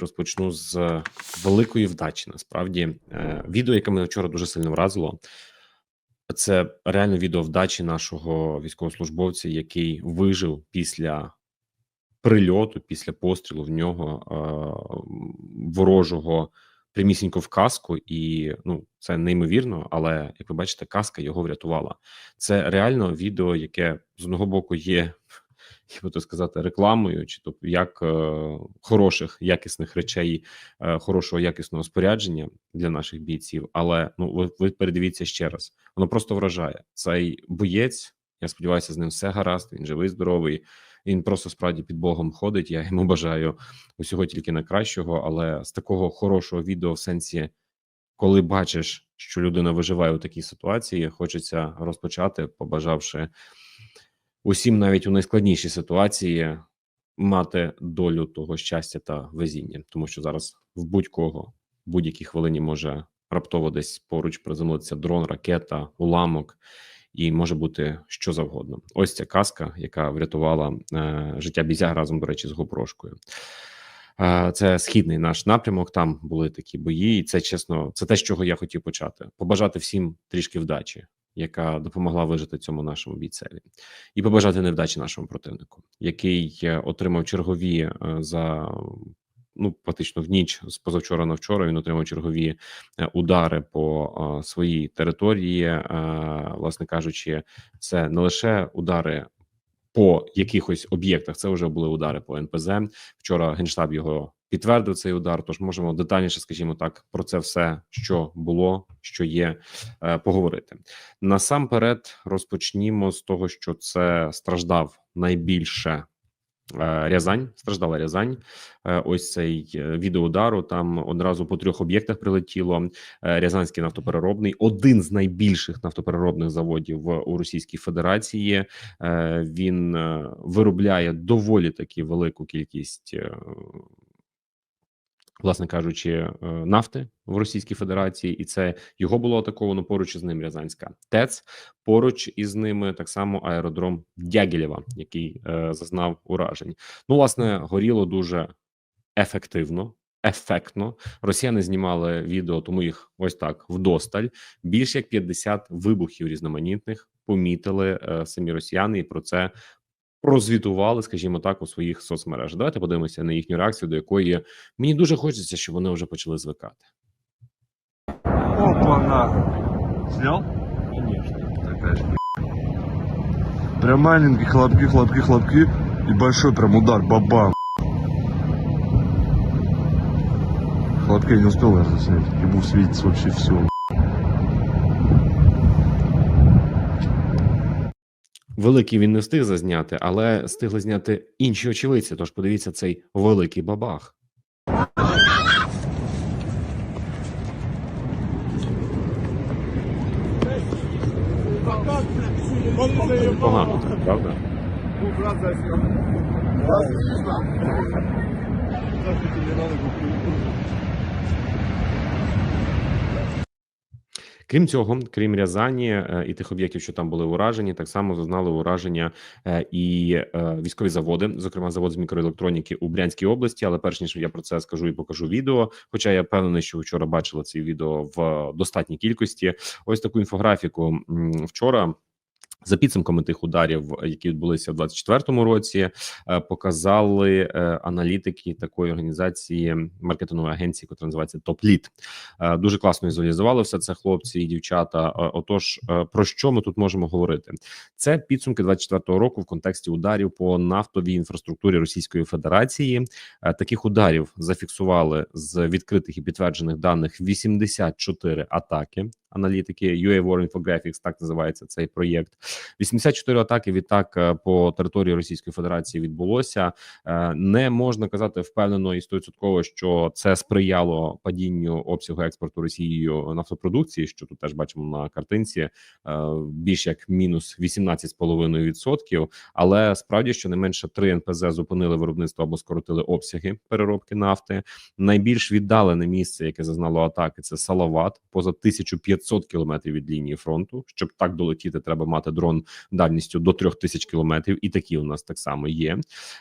Розпочну з великої вдачі. Насправді, Е, відео, яке мене вчора дуже сильно вразило, це реально відео вдачі нашого військовослужбовця, який вижив після прильоту, після пострілу в нього е, ворожого прямісінько в каску, і ну це неймовірно. Але як ви бачите, каска його врятувала. Це реально відео, яке з одного боку є як би то сказати, рекламою, чи то як е, хороших якісних речей, е, хорошого якісного спорядження для наших бійців. Але ну ви, ви передивіться ще раз, воно просто вражає цей боєць. Я сподіваюся, з ним все гаразд. Він живий, здоровий. Він просто справді під Богом ходить. Я йому бажаю усього тільки найкращого, але з такого хорошого відео, в сенсі, коли бачиш, що людина виживає у такій ситуації, хочеться розпочати, побажавши усім, навіть у найскладнішій ситуації, мати долю того щастя та везіння, тому що зараз в будь-кого в будь-якій хвилині може раптово десь поруч приземлитися дрон, ракета, уламок. І може бути що завгодно. Ось ця казка, яка врятувала е, життя бізя разом, до речі, з Гопрошкою. Е, це східний наш напрямок. Там були такі бої, і це чесно, це те, з чого я хотів почати. Побажати всім трішки вдачі, яка допомогла вижити цьому нашому бійцеві, і побажати невдачі нашому противнику, який е, отримав чергові е, за ну фактично в ніч з позавчора на вчора. Він отримав чергові е, удари по своїй території. Власне кажучи, це не лише удари. По якихось об'єктах це вже були удари по НПЗ. Вчора генштаб його підтвердив цей удар. Тож можемо детальніше, скажімо так, про це все, що було, що є, е, поговорити. Насамперед, розпочнімо з того, що це страждав найбільше. е, Рязань страждала Рязань. Е, Ось цей відеоудару. Там одразу по трьох об'єктах прилетіло. Рязанський нафтопереробний, один з найбільших нафтопереробних заводів у Російській Федерації. Він виробляє доволі таки велику кількість. Власне кажучи, е, нафти в Російській Федерації, і це його було атаковано поруч із ним Рязанська ТЕЦ. Поруч із ними так само аеродром Дягілєва, який е, зазнав уражень. Ну, власне, горіло дуже ефективно. Ефектно росіяни знімали відео, тому їх ось так вдосталь. Більш як 50 вибухів різноманітних помітили е, самі росіяни, і про це прозвітували, скажімо так, у своїх соцмережах. Давайте подивимося на їхню реакцію, до якої мені дуже хочеться, щоб вони вже почали звикати. Опа-на! Такая ж Прям маленькие хлопки, хлопки, хлопки и большой прям удар, бабам. Хлопки я не успел наверное, заснять. Ему светится вообще все. Великий він не встиг зазняти, але встигли зняти інші очевидці. Тож подивіться цей великий бабах. Погано, правда? Крім цього, крім Рязані е, і тих об'єктів, що там були уражені, так само зазнали ураження е, і е, військові заводи, зокрема завод з мікроелектроніки у Брянській області. Але перш ніж я про це скажу і покажу відео. Хоча я впевнений, що вчора бачила це відео в достатній кількості. Ось таку інфографіку вчора. За підсумками тих ударів, які відбулися в 24-му році, е, показали е, аналітики такої організації маркетингової агенції, яка називається Топліт. Е, Дуже класно візуалізували все це хлопці і дівчата. Отож, про що ми тут можемо говорити? Це підсумки 24-го року в контексті ударів по нафтовій інфраструктурі Російської Федерації. Таких ударів зафіксували з відкритих і підтверджених даних 84 атаки. Аналітики UA War Infographics, так називається цей проєкт. 84 атаки відтак е, по території Російської Федерації відбулося. Е, Не можна казати впевнено і стовідсотково, що це сприяло падінню обсягу експорту Росією нафтопродукції, що тут теж бачимо на картинці е, більш як мінус 18,5%. Але справді що не менше три НПЗ зупинили виробництво або скоротили обсяги переробки нафти. Найбільш віддалене місце, яке зазнало атаки, це Салават, поза 1500 кілометрів від лінії фронту. Щоб так долетіти, треба мати дрон дальністю до 3000 кілометрів, і такі у нас так само є.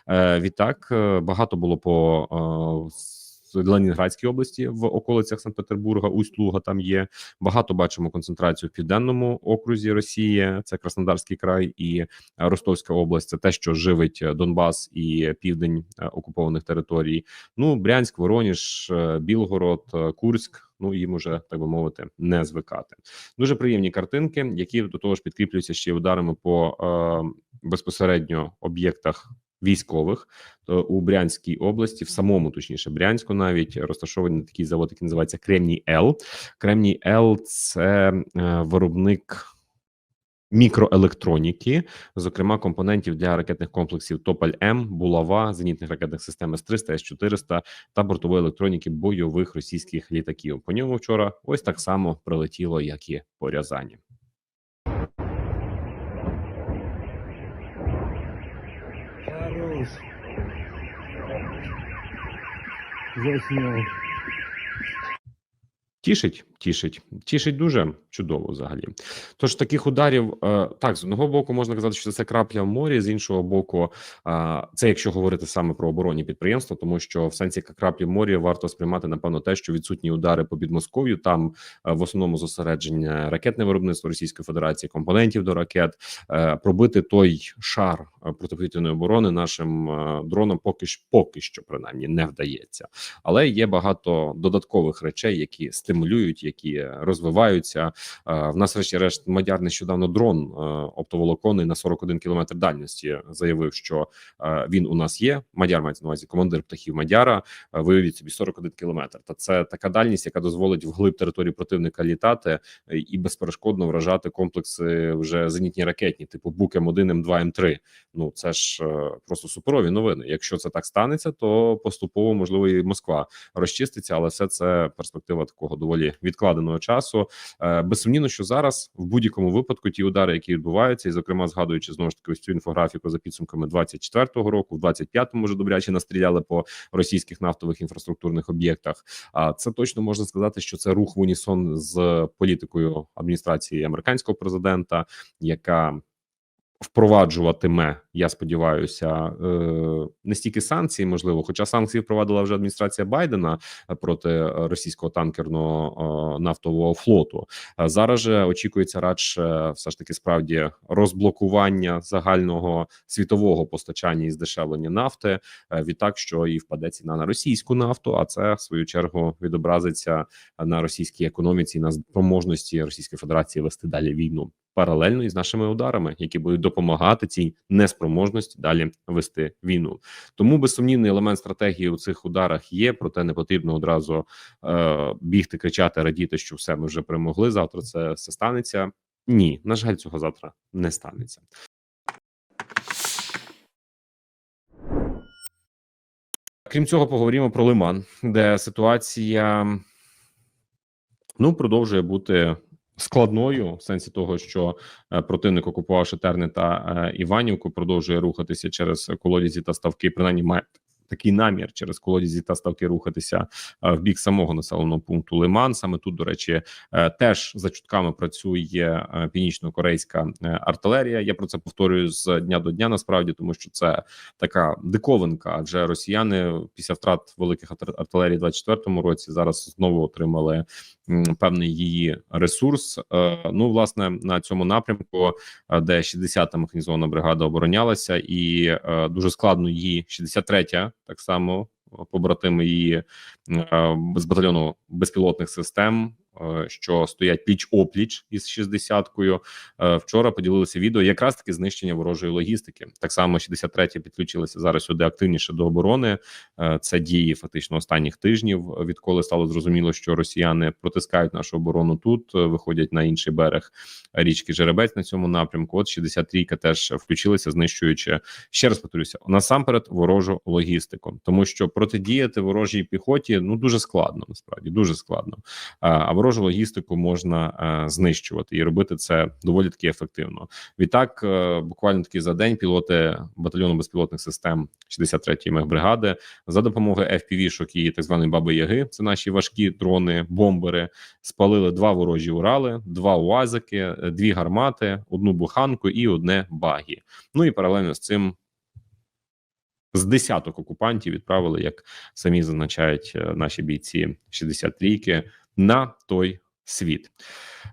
Е, відтак е, багато було по е, Ленінградській області в околицях Санкт-Петербурга, Усть-Луга там є. Багато бачимо концентрацію в південному окрузі Росії. Це Краснодарський край і Ростовська область. Це те, що живить Донбас і південь е, окупованих територій. Ну, Брянськ, Вороніж, е, Білгород, е, Курськ. Ну їм уже так би мовити не звикати. Дуже приємні картинки, які до того ж підкріплюються ще й ударами по е, безпосередньо об'єктах військових То у Брянській області, в самому точніше Брянську, навіть розташований такий завод, який називається Кремній Л. Кремній Л це е, виробник. Мікроелектроніки, зокрема компонентів для ракетних комплексів Тополь М, Булава, зенітних ракетних систем С-300, С-400 та бортової електроніки бойових російських літаків. По ньому вчора ось так само прилетіло, як і по Рязані. Заснял. Тішить, тішить, тішить дуже чудово взагалі. Тож таких ударів е, так з одного боку можна казати, що це крапля в морі, з іншого боку, е, це якщо говорити саме про оборонні підприємства, тому що в сенсі краплі в морі варто сприймати напевно те, що відсутні удари по Підмосков'ю. Там е, в основному зосередження ракетне виробництво Російської Федерації, компонентів до ракет, пробити той шар протиповітряної оборони нашим дроном поки що поки що принаймні не вдається. Але є багато додаткових речей, які стимулюють, які розвиваються. Е, В нас, врешті-решт, мадяр нещодавно дрон е, оптоволоконний на 41 кілометр дальності заявив, що е, він у нас є. Мадяр мається на увазі командир птахів Мадяра. Виявіть собі 41 кілометр. Та це така дальність, яка дозволить вглиб території противника літати і безперешкодно вражати комплекси вже зенітні ракетні, типу Бук М1, М2, М3. Ну це ж просто суперові новини. Якщо це так станеться, то поступово можливо і Москва розчиститься, але все це перспектива такого доволі відкладеного часу. Е, Безсумнівно, що зараз в будь-якому випадку ті удари, які відбуваються, і зокрема згадуючи знову ж таки ось цю інфографіку за підсумками 24-го року, в 25-му вже добряче настріляли по російських нафтових інфраструктурних об'єктах. А це точно можна сказати, що це рух в унісон з політикою адміністрації американського президента, яка впроваджуватиме, я сподіваюся, е, не стільки санкції, можливо, хоча санкції впровадила вже адміністрація Байдена е, проти російського танкерного е, нафтового флоту. Зараз же очікується радше все ж таки справді розблокування загального світового постачання і здешевлення нафти. Відтак, що і впаде ціна на російську нафту, а це в свою чергу відобразиться на російській економіці, на спроможності Російської Федерації вести далі війну паралельно із нашими ударами, які будуть допомагати цій неспроможності далі вести війну. Тому безсумнівний елемент стратегії у цих ударах є. Проте не потрібно одразу е, бігти, кричати, радіти, що все ми вже перемогли. Завтра це все станеться. Ні, на жаль, цього завтра не станеться. Крім цього, поговоримо про Лиман, де ситуація ну продовжує бути складною в сенсі того, що е, противник окупувавши Терни та е, Іванівку, продовжує рухатися через колодязі та ставки. Принаймні має такий намір через колодязі та ставки рухатися е, в бік самого населеного пункту Лиман. Саме тут, до речі, е, теж за чутками працює е, північно-корейська артилерія. Я про це повторюю з дня до дня. Насправді, тому що це така диковинка, адже росіяни після втрат великих артилерій 24-му році зараз знову отримали певний її ресурс. Ну, власне, на цьому напрямку, де 60-та механізована бригада оборонялася, і дуже складно її 63-я, так само побратими її е, з батальйону безпілотних систем. Е, Що стоять пліч опліч із 60-кою. Е, Вчора поділилися відео якраз таки знищення ворожої логістики. Так само 63-я підключилася зараз сюди активніше до оборони. Е, Це дії фактично останніх тижнів, відколи стало зрозуміло, що росіяни протискають нашу оборону тут, виходять на інший берег річки Жеребець на цьому напрямку. От 63-ка теж включилася, знищуючи ще раз повторюся, насамперед ворожу логістику, тому що протидіяти ворожій піхоті ну дуже складно, насправді дуже складно. А ворожу логістику можна е, знищувати і робити це доволі таки ефективно. Відтак, е, буквально таки за день пілоти батальйону безпілотних систем 63-ї мехбригади за допомогою FPV-шок і так званої баби Яги, це наші важкі дрони, бомбери, спалили два ворожі Урали, два УАЗики, е, дві гармати, одну буханку і одне багі. Ну і паралельно з цим з десяток окупантів відправили, як самі зазначають наші бійці 63-ки, на той світ.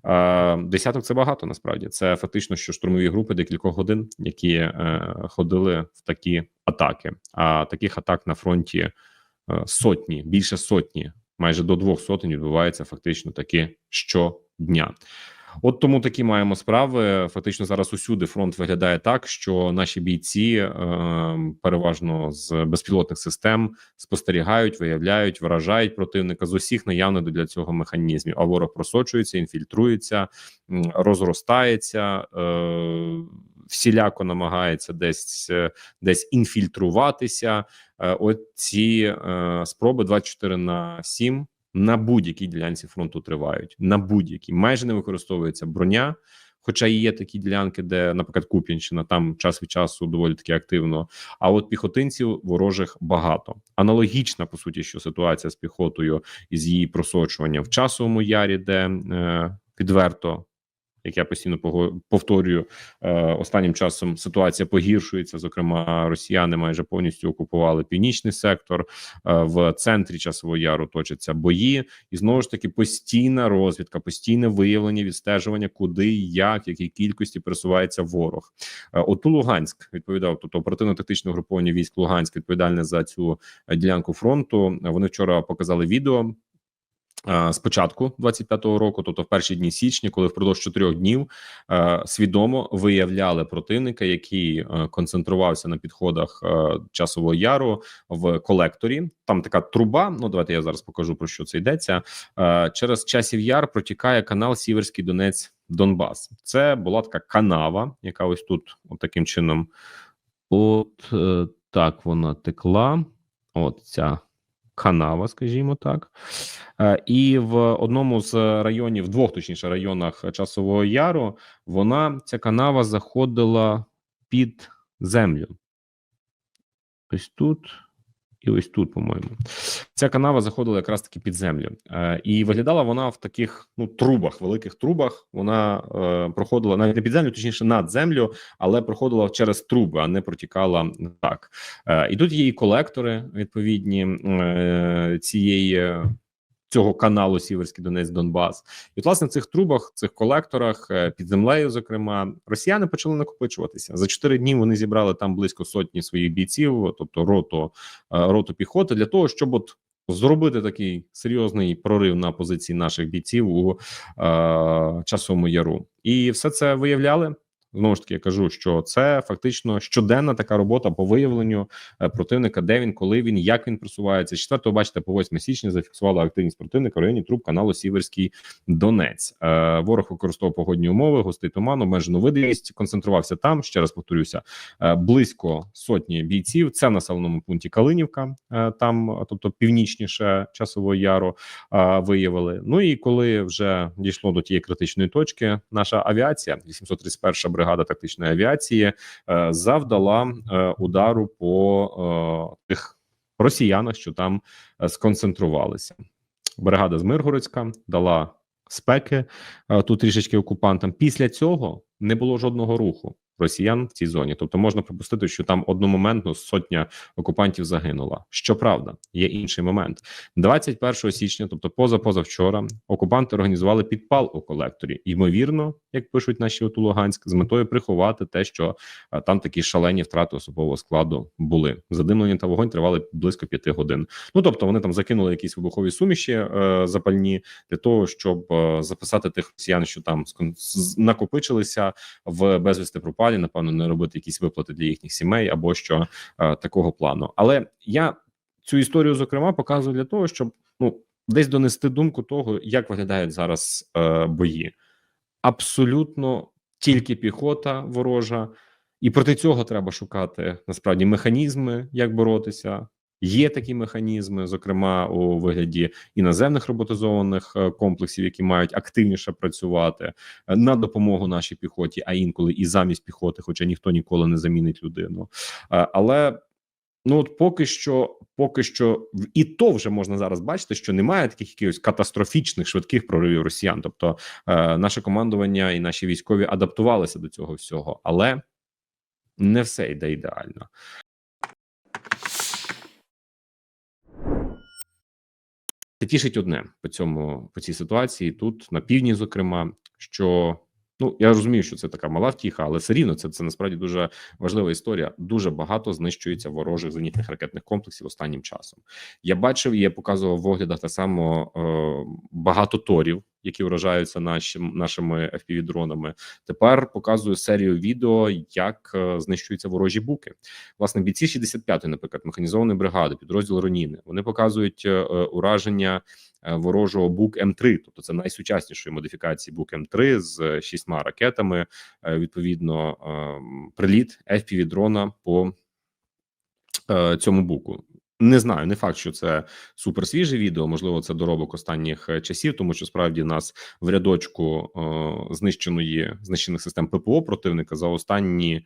Е, Десяток це багато. Насправді це фактично, що штурмові групи декількох годин, які е, ходили в такі атаки. А таких атак на фронті е, сотні, більше сотні, майже до двох сотень відбувається фактично таки щодня. От тому такі маємо справи. Фактично зараз усюди фронт виглядає так, що наші бійці е, переважно з безпілотних систем спостерігають, виявляють, вражають противника з усіх наявних для цього механізмів. А ворог просочується, інфільтрується, розростається. Е, Всіляко намагається десь е, десь інфільтруватися. Е, От ці е, спроби 24 на 7 на будь-якій ділянці фронту тривають. На будь-якій майже не використовується броня. Хоча і є такі ділянки, де, наприклад, Куп'янщина, там час від часу доволі таки активно. А от піхотинців ворожих багато. Аналогічна по суті, що ситуація з піхотою і з її просочуванням в часовому ярі, де е, відверто. Як я постійно повторюю, е, останнім часом ситуація погіршується. Зокрема, росіяни майже повністю окупували північний сектор. Е, в центрі часового яру точаться бої, і знову ж таки постійна розвідка, постійне виявлення, відстежування, куди, як, якій кількості пересувається ворог. Е, От у Луганськ відповідав тобто оперативно-тактичне угруповання військ Луганськ відповідальне за цю ділянку фронту. Вони вчора показали відео. Е, З початку 25-го року, тобто в перші дні січня, коли впродовж чотирьох днів е, свідомо виявляли противника, який е, концентрувався на підходах часового яру в колекторі. Там така труба. Ну давайте я зараз покажу про що це йдеться. Через часів яр протікає канал Сіверський Донець Донбас. Це була така канава, яка ось тут, от таким чином, от так вона текла. От ця канава, скажімо так. Е, І в одному з районів, в двох точніше районах часового яру, вона ця канава заходила під землю. Ось тут і ось тут, по-моєму. Ця канава заходила якраз таки під землю. Е, і виглядала вона в таких ну трубах, великих трубах. Вона е, проходила навіть не під землю, точніше над землю, але проходила через труби, а не протікала так. Е, і тут є і колектори відповідні е, цієї. Цього каналу Сіверський Донець Донбас, і от, власне в цих трубах, цих колекторах е, під землею, зокрема, росіяни почали накопичуватися за чотири дні. Вони зібрали там близько сотні своїх бійців, тобто роту е, роту піхоти, для того, щоб от зробити такий серйозний прорив на позиції наших бійців у е, часовому яру, і все це виявляли. Знову ж таки, я кажу, що це фактично щоденна така робота по виявленню е, противника, де він, коли він, як він просувається. З 4 бачите, по 8 січня зафіксувала активність противника в районі труб каналу Сіверський Донець. Е, ворог використовував погодні умови, густий туман, обмежену видимість, концентрувався там. Ще раз повторюся, е, близько сотні бійців. Це в населеному пункті Калинівка, там, тобто північніше часового яру, виявили. Ну і коли вже дійшло до тієї критичної точки, наша авіація, 831 бригада тактичної авіації, е, завдала е, удару по е, тих росіянах, що там сконцентрувалися. Бригада з Миргородська дала спеки тут трішечки окупантам. Після цього не було жодного руху росіян в цій зоні. Тобто можна припустити, що там одномоментно сотня окупантів загинула. Щоправда, є інший момент. 21 січня, тобто поза позавчора, окупанти організували підпал у колекторі. Ймовірно, як пишуть наші от у Луганськ, з метою приховати те, що е, там такі шалені втрати особового складу були. Задимлення та вогонь тривали близько п'яти годин. Ну тобто вони там закинули якісь вибухові суміші е, запальні для того, щоб е, записати тих росіян, що там накопичилися в безвісти пропалі. Напевно, не робити якісь виплати для їхніх сімей або що е, такого плану. Але я цю історію зокрема показую для того, щоб ну десь донести думку того, як виглядають зараз е, бої. Абсолютно тільки піхота ворожа, і проти цього треба шукати насправді механізми, як боротися. Є такі механізми, зокрема у вигляді іноземних роботизованих е, комплексів, які мають активніше працювати е, на допомогу нашій піхоті, а інколи і замість піхоти, хоча ніхто ніколи не замінить людину. Е, Але ну от поки що, поки що, і то вже можна зараз бачити, що немає таких якихось катастрофічних швидких проривів росіян. Тобто, наше командування і наші військові адаптувалися до цього всього, але не все йде ідеально. Це тішить одне по цьому по цій ситуації. Тут на півдні, зокрема, що ну я розумію, що це така мала втіха, але все рівно це це насправді дуже важлива історія. Дуже багато знищується ворожих зенітних ракетних комплексів останнім часом. Я бачив, я показував в оглядах так само е, багато торів, які вражаються наші, нашими fpv дронами. Тепер показую серію відео, як е, знищуються ворожі буки. Власне, бійці 65-ї, наприклад, механізованої бригади, підрозділ Роніни. Вони показують е, е, ураження ворожого бук М3, тобто це найсучаснішої модифікації бук М3 з шістьма ракетами. Е, відповідно, е, приліт fpv дрона по е, цьому буку. Не знаю, не факт, що це супер свіже відео. Можливо, це доробок останніх е, часів, тому що справді нас в рядочку е, знищеної знищених систем ППО противника за останні е,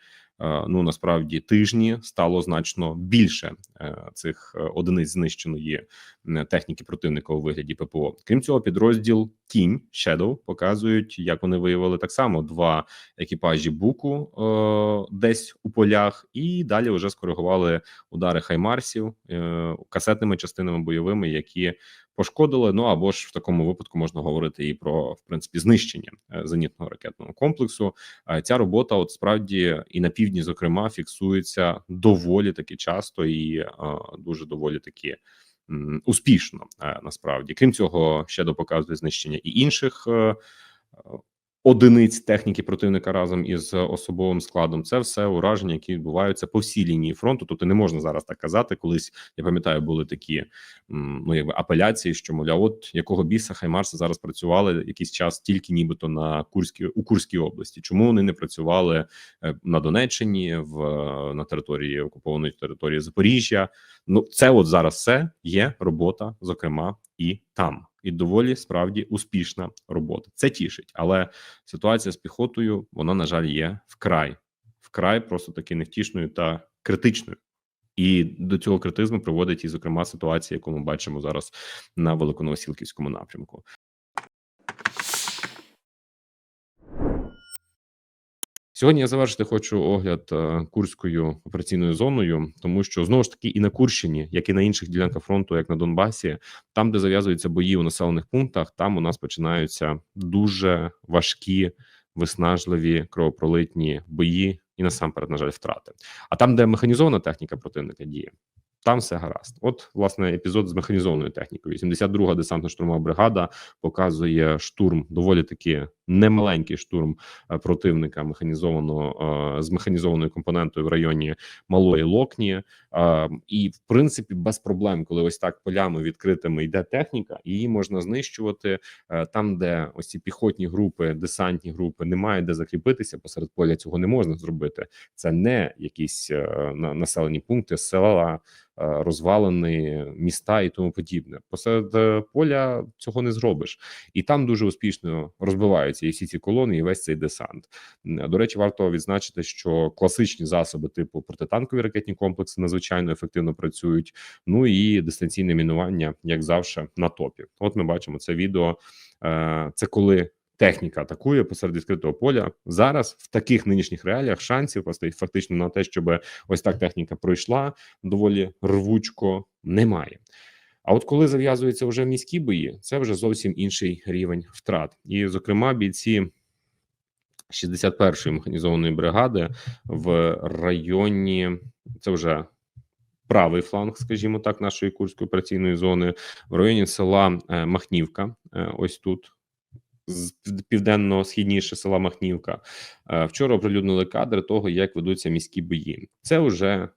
ну насправді тижні стало значно більше е, цих е, одиниць знищеної е, техніки противника у вигляді ППО. Крім цього, підрозділ Тінь Shadow показують, як вони виявили так само два екіпажі буку е, десь у полях, і далі вже скоригували удари хаймарсів е, касетними частинами бойовими, які пошкодили. Ну або ж в такому випадку можна говорити і про в принципі знищення е, зенітного ракетного комплексу. Ця робота, от справді, і на півдні, зокрема, фіксується доволі таки часто і е, дуже доволі таки. Успішно е, насправді, крім цього, ще показує знищення і інших одиниць техніки противника разом із особовим складом. Це все ураження, які відбуваються по всій лінії фронту. Тобто не можна зараз так казати. Колись я пам'ятаю, були такі ну якби апеляції, що мовляв, от якого біса Хаймарси зараз працювали якийсь час тільки нібито на Курській у Курській області. Чому вони не працювали е, на Донеччині, в на території окупованої території Запоріжжя? Ну це от зараз все є робота, зокрема і там, і доволі справді успішна робота. Це тішить, але ситуація з піхотою вона на жаль є вкрай, вкрай просто таки невтішною та критичною. І до цього критизму приводить і, зокрема, ситуація, яку ми бачимо зараз на Великоновосілківському напрямку. Сьогодні я завершити хочу огляд е, курською операційною зоною, тому що знову ж таки і на Курщині, як і на інших ділянках фронту, як на Донбасі, там, де зав'язуються бої у населених пунктах, там у нас починаються дуже важкі, виснажливі кровопролитні бої, і насамперед, на жаль, втрати. А там, де механізована техніка противника діє, там все гаразд. От, власне, епізод з механізованою технікою. 72-га десантно-штурмова бригада показує штурм, доволі таки немаленький штурм е, противника механізованого е, з механізованою компонентою в районі Малої Локні. Е, І в принципі без проблем, коли ось так полями відкритими йде техніка, її можна знищувати там, де ось ці піхотні групи, десантні групи не мають де закріпитися посеред поля. Цього не можна зробити. Це не якісь населені пункти, села, розвалені міста і тому подібне. Посеред поля цього не зробиш, і там дуже успішно розбиваються і всі ці колони, і весь цей десант. До речі, варто відзначити, що класичні засоби типу протитанкові ракетні комплекси надзвичайно ефективно працюють. Ну і дистанційне мінування, як завжди, на топі. От ми бачимо це відео. Е, Це коли. Техніка атакує посеред відкритого поля зараз в таких нинішніх реаліях шансів фактично на те, щоб ось так техніка пройшла доволі рвучко немає. А от коли зав'язуються вже міські бої, це вже зовсім інший рівень втрат. І, зокрема, бійці 61-ї механізованої бригади в районі це вже правий фланг, скажімо так, нашої курської операційної зони, в районі села е, Махнівка. е, Ось тут. з південно-східніше села Махнівка Е, вчора оприлюднили кадри того, як ведуться міські бої. Це вже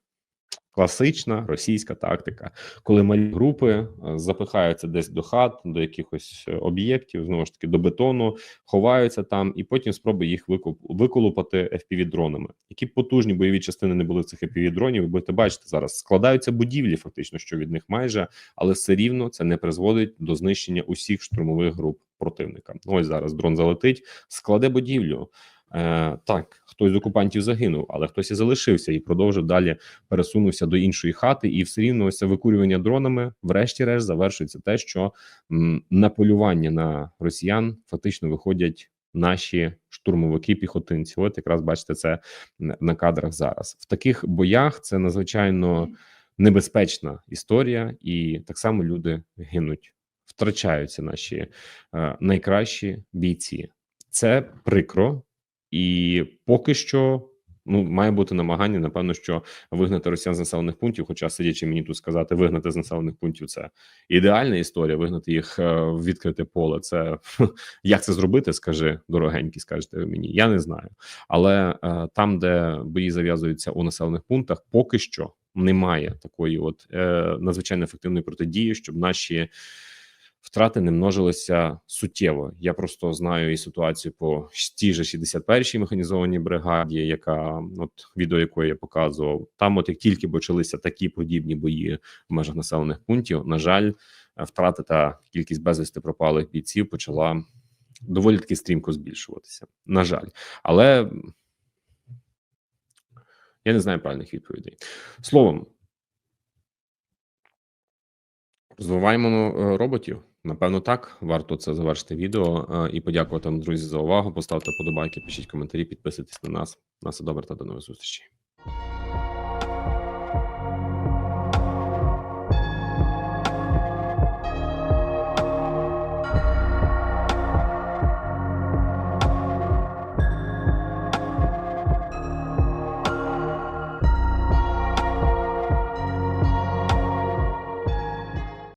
класична російська тактика, коли малі групи е, запихаються десь до хат, до якихось е, об'єктів, знову ж таки до бетону, ховаються там, і потім спроби їх виколупати fpv дронами. Які б потужні бойові частини не були в цих fpv дронів, ви будете бачити зараз. Складаються будівлі, фактично, що від них майже, але все рівно це не призводить до знищення усіх штурмових груп противника. Ось зараз дрон залетить, складе будівлю. Е, так, хтось з окупантів загинув, але хтось і залишився і продовжив далі пересунувся до іншої хати, і все рівно ось це викурювання дронами, врешті-решт, завершується те, що м, на полювання на росіян фактично виходять наші штурмовики піхотинці. От якраз бачите це на кадрах зараз. В таких боях це надзвичайно небезпечна історія, і так само люди гинуть втрачаються наші е, найкращі бійці. Це прикро, і поки що ну має бути намагання, напевно, що вигнати росіян з населених пунктів. Хоча сидячи мені тут сказати, вигнати з населених пунктів це ідеальна історія. Вигнати їх е, в відкрите поле. Це як це зробити? Скажи дорогенький, скажете мені. Я не знаю, але е, там, де бої зав'язуються у населених пунктах, поки що немає такої, от е, надзвичайно ефективної протидії, щоб наші втрати не множилися суттєво. Я просто знаю і ситуацію по тій же 61-й механізованій бригаді, яка от відео якої я показував. Там, от як тільки почалися такі подібні бої в межах населених пунктів, на жаль, втрати та кількість безвісти пропалих бійців почала доволі таки стрімко збільшуватися. На жаль, але я не знаю правильних відповідей. Словом, розвиваємо е, роботів. Напевно, так варто це завершити відео е, і подякувати вам, друзі, за увагу. Поставте подобайки, пишіть коментарі, підписуйтесь на нас. На все добре та до нових зустрічей.